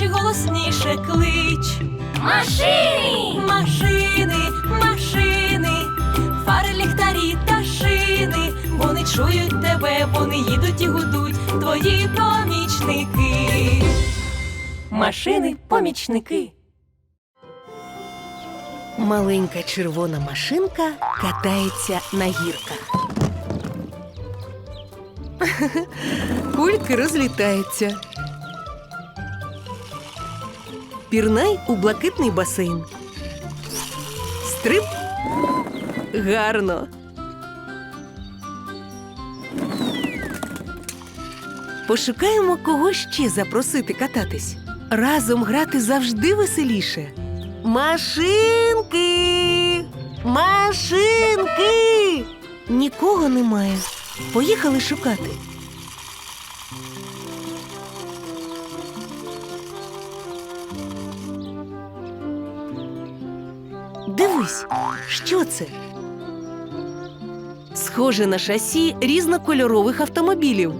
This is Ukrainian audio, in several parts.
кличе голосніше, клич. Машини! Машини, машини, фари, ліхтарі та шини. Вони чують тебе, вони їдуть і гудуть, твої помічники. Машини, помічники. Маленька червона машинка катається на гірках. Кульки розлітаються. Пірнай у блакитний басейн. Стрип. Гарно. Пошукаємо кого ще запросити кататись. Разом грати завжди веселіше. Машинки! Машинки! Нікого немає. Поїхали шукати. Дивись, що це? Схоже на шасі різнокольорових автомобілів.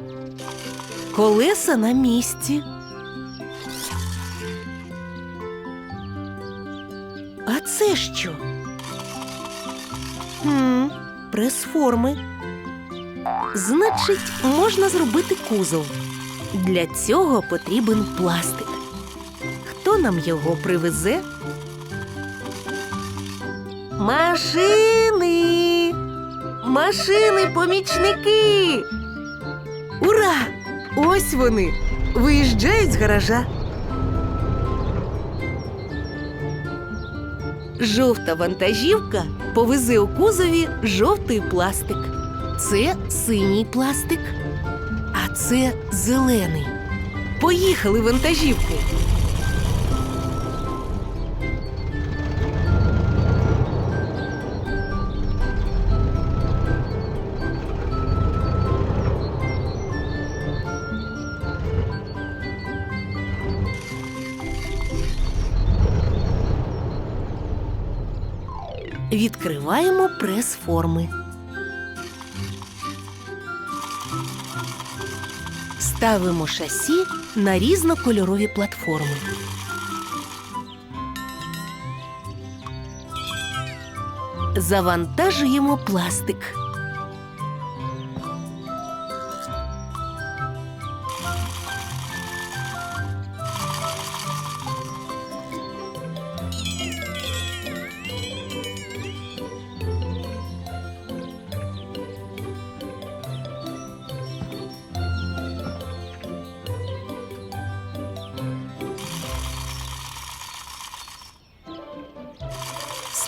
Колеса на місці. А це що? Хм, прес-форми. Значить, можна зробити кузов. Для цього потрібен пластик. Хто нам його привезе? Машини! Машини, помічники! Ура! Ось вони! Виїжджають з гаража. Жовта вантажівка повезе у кузові жовтий пластик. Це синій пластик, а це зелений. Поїхали вантажівки. Відкриваємо прес-форми. Ставимо шасі на різнокольорові платформи. Завантажуємо пластик.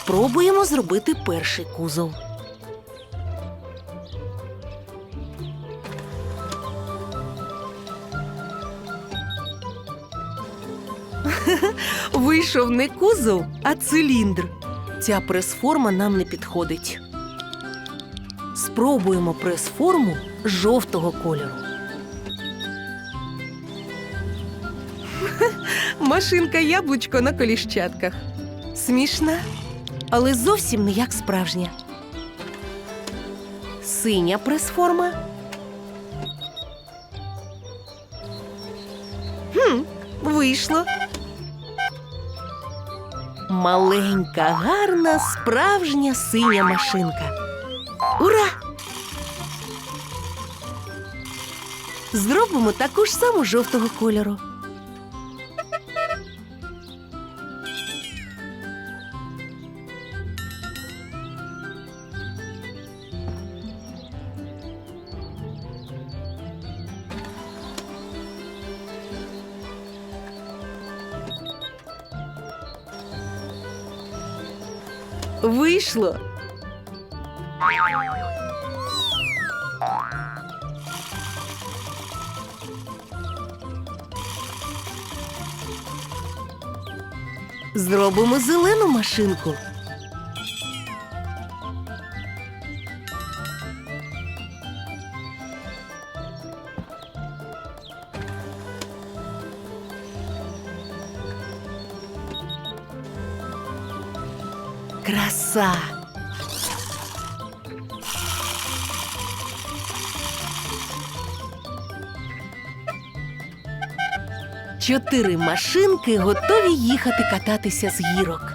Спробуємо зробити перший кузов. Вийшов не кузов, а циліндр. Ця прес-форма нам не підходить. Спробуємо прес-форму жовтого кольору. Машинка яблучко на коліщатках. Смішна, але зовсім не як справжня. Синя прес-форма. Хм, вийшло. Маленька, гарна, справжня синя машинка. Ура! Зробимо таку ж саму жовтого кольору. Вийшло. Зробимо зелену машинку. Краса! Чотири машинки готові їхати кататися з гірок.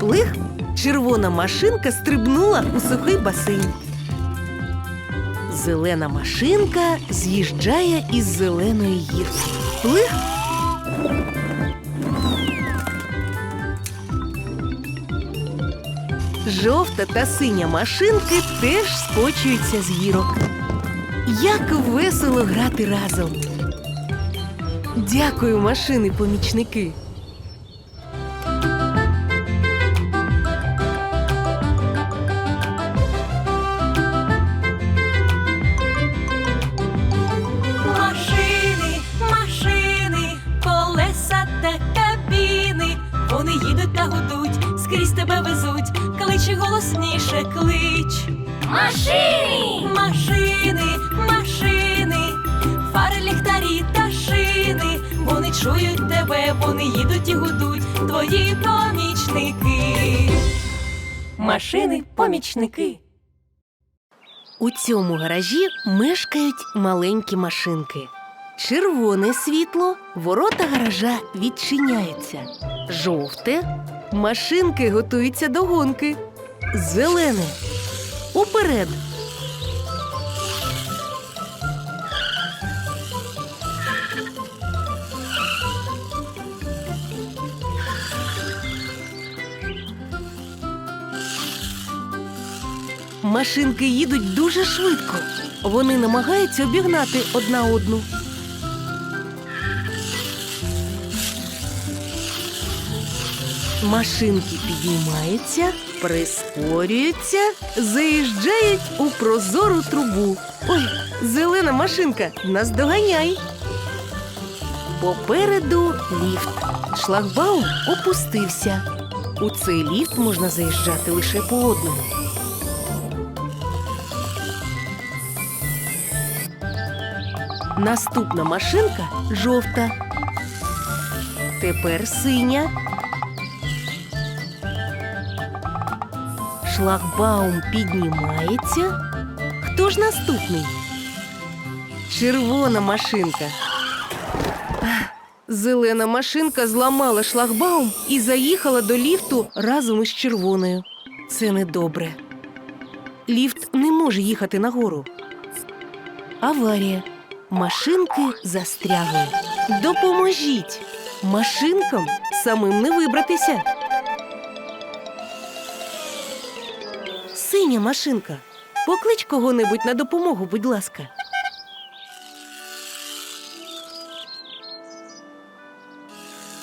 Плих, червона машинка стрибнула у сухий басейн. Зелена машинка з'їжджає із зеленої гірки. Плих. Жовта та синя машинки теж скочуються з гірок. Як весело грати разом. Дякую, машини-помічники. Кличе голосніше, клич. Машини! Машини, машини, фари, ліхтарі та шини. Вони чують тебе, вони їдуть і гудуть. Твої помічники. Машини, помічники. У цьому гаражі мешкають маленькі машинки. Червоне світло, ворота гаража відчиняються. Жовте машинки готуються до гонки. Зелене уперед. Машинки їдуть дуже швидко. Вони намагаються обігнати одна одну. Машинки піднімаються, прискорюються, заїжджають у прозору трубу. Ой, зелена машинка, наздоганяй. Попереду ліфт. Шлагбаум опустився. У цей ліфт можна заїжджати лише по одному. Наступна машинка жовта. Тепер синя. Шлагбаум піднімається. Хто ж наступний? Червона машинка. Зелена машинка зламала шлагбаум і заїхала до ліфту разом із червоною. Це недобре. Ліфт не може їхати нагору. Аварія. Машинки застрягли. Допоможіть! Машинкам самим не вибратися. Синя машинка. Поклич кого-небудь на допомогу, будь ласка.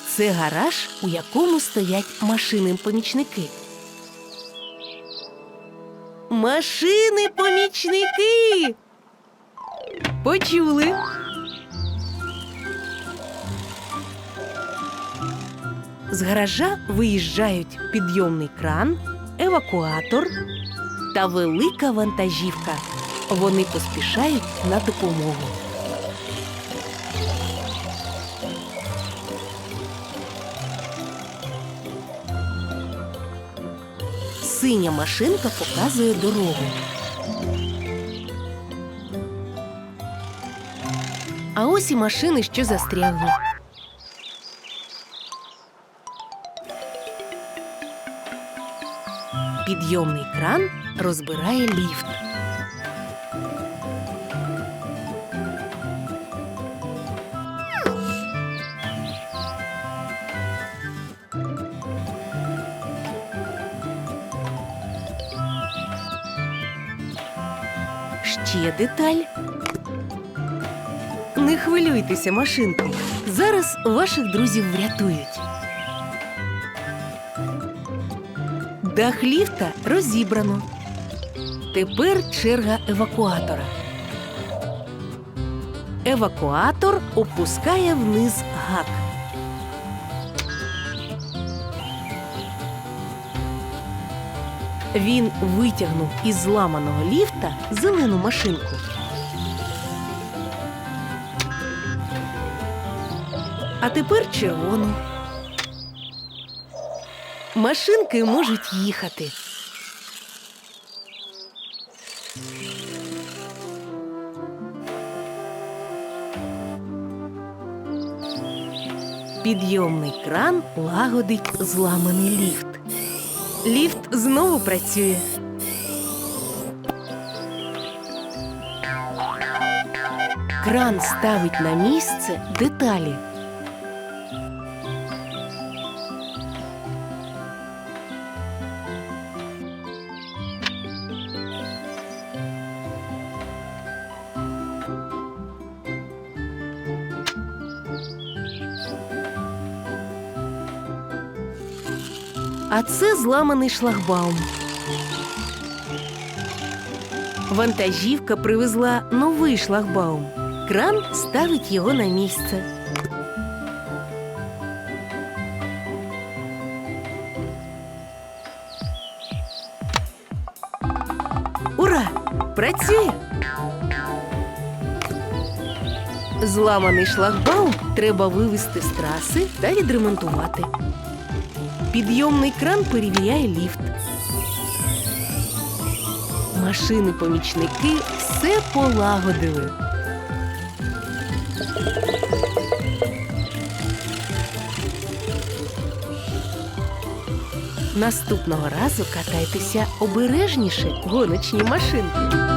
Це гараж, у якому стоять машини-помічники. Машини-помічники! Почули. З гаража виїжджають підйомний кран, евакуатор та велика вантажівка. Вони поспішають на допомогу. Синя машинка показує дорогу. А ось і машини, що застрягли. Підйомний кран розбирає ліфт. Ще деталь. Не хвилюйтеся, машинки. Зараз ваших друзів врятують. Дах ліфта розібрано. Тепер черга евакуатора. Евакуатор опускає вниз гак. Він витягнув із зламаного ліфта зелену машинку. а тепер червону. Машинки можуть їхати. Підйомний кран лагодить зламаний ліфт. Ліфт знову працює. Кран ставить на місце деталі. А це зламаний шлагбаум. Вантажівка привезла новий шлагбаум. Кран ставить його на місце. Ура! Працює! Зламаний шлагбаум треба вивести з траси та відремонтувати. Підйомний кран перевіряє ліфт. Машини-помічники все полагодили. Наступного разу катайтеся обережніше гоночні машинки.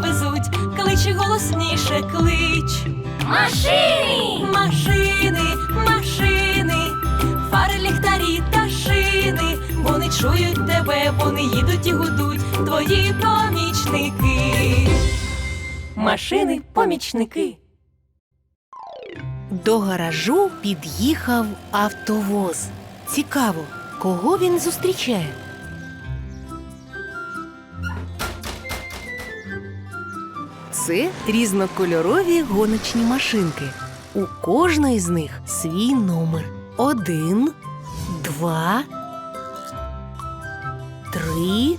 Тебе везуть, кличе голосніше, клич. Машини! Машини, машини, фари, ліхтарі та шини. Вони чують тебе, вони їдуть і гудуть, твої помічники. Машини, помічники. До гаражу під'їхав автовоз. Цікаво, кого він зустрічає? Це різнокольорові гоночні машинки. У кожної з них свій номер. Один, два, три,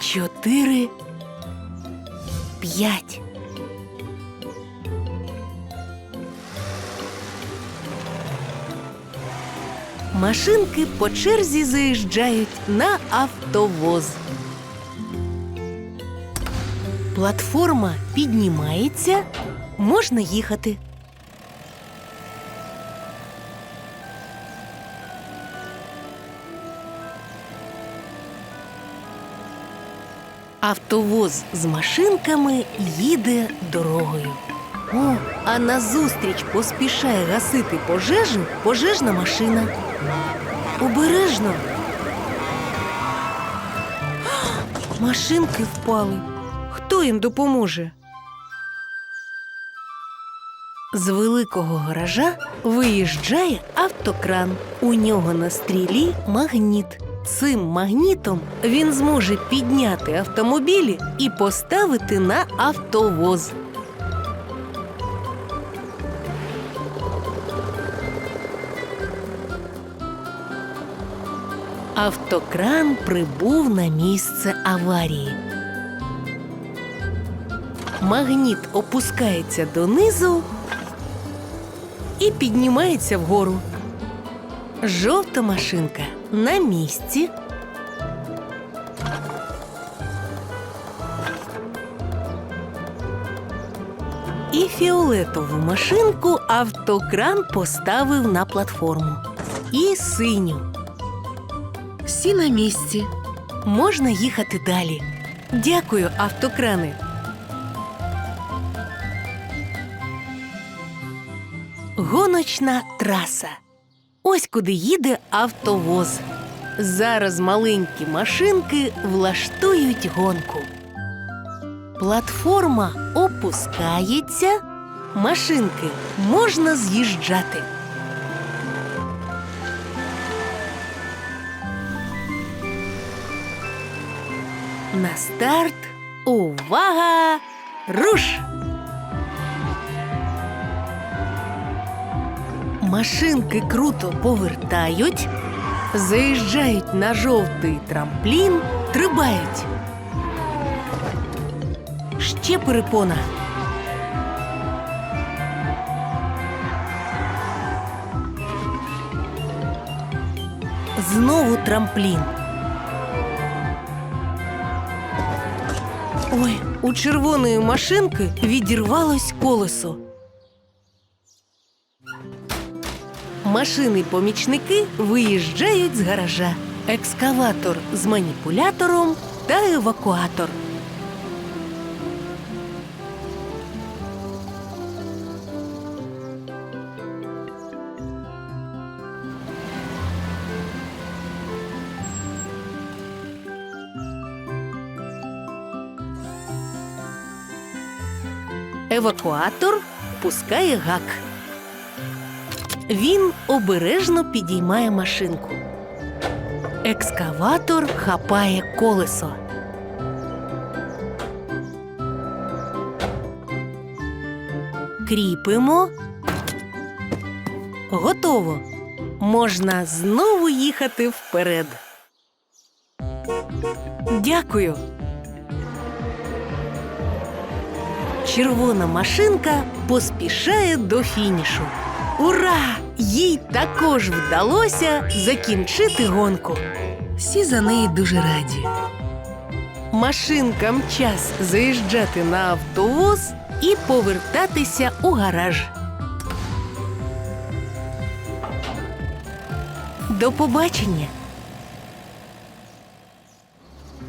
чотири, п'ять. Машинки по черзі заїжджають на автовоз. Платформа піднімається, можна їхати. Автовоз з машинками їде дорогою. О, а назустріч поспішає гасити пожежу пожежна машина. Обережно. Машинки впали. Хто їм допоможе? З великого гаража виїжджає автокран. У нього на стрілі магніт. Цим магнітом він зможе підняти автомобілі і поставити на автовоз. Автокран прибув на місце аварії. Магніт опускається донизу і піднімається вгору. Жовта машинка на місці. І фіолетову машинку автокран поставив на платформу. І синю. Всі на місці. Можна їхати далі. Дякую, автокрани. Гоночна траса. Ось куди їде автовоз. Зараз маленькі машинки влаштують гонку. Платформа опускається, машинки можна з'їжджати. На старт. Увага! Руш! Машинки круто повертають, заїжджають на жовтий трамплін, трибають. Ще перепона. Знову трамплін. Ой, у червоної машинки відірвалось колесо. Машини-помічники виїжджають з гаража. Екскаватор з маніпулятором та евакуатор. Евакуатор пускає гак. Він обережно підіймає машинку. Екскаватор хапає колесо. Кріпимо. Готово. Можна знову їхати вперед. Дякую. Червона машинка поспішає до фінішу. Ура! Їй також вдалося закінчити гонку. Всі за неї дуже раді. Машинкам час заїжджати на автовоз і повертатися у гараж. До побачення!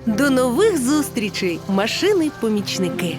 До нових зустрічей, машини-помічники!